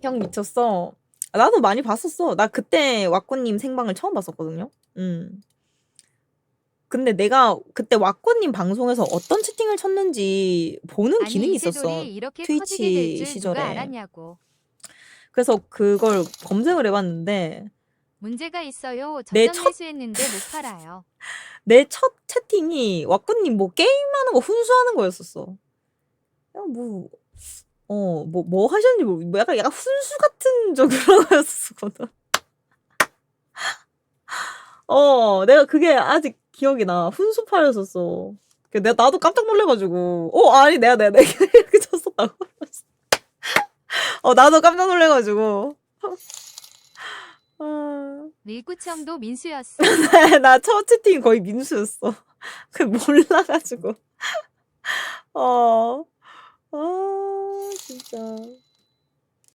형 미쳤어. 아, 나도 많이 봤었어. 나 그때 왁구님 생방을 처음 봤었거든요. 음. 근데 내가 그때 왁구님 방송에서 어떤 채팅을 쳤는지 보는 아니 기능이 있었어. 이세돌이 이렇게 트위치 커지게 될줄 시절에. 누가 알았냐고. 그래서 그걸 검색을 해봤는데 문제가 있어요. 내 저점 첫- 매수했는데 못 팔아요. 내 첫 채팅이 왁구님 뭐 게임하는 거 훈수하는 거였었어. 그냥 뭐, 어, 뭐, 뭐 하셨는지 모르, 뭐 약간, 약간 훈수 같은 저 그런 거였었거든. 어, 내가 그게 아직 기억이 나. 훈수파였었어. 그 내가, 나도 깜짝 놀래가지고. 어, 아니, 내가, 내가, 내가 이렇게 쳤었다고. 어, 나도 깜짝 놀래가지고. 아. 밀구청도 민수였어. 나 첫 채팅이 거의 민수였어. 그 몰라가지고. 어. 的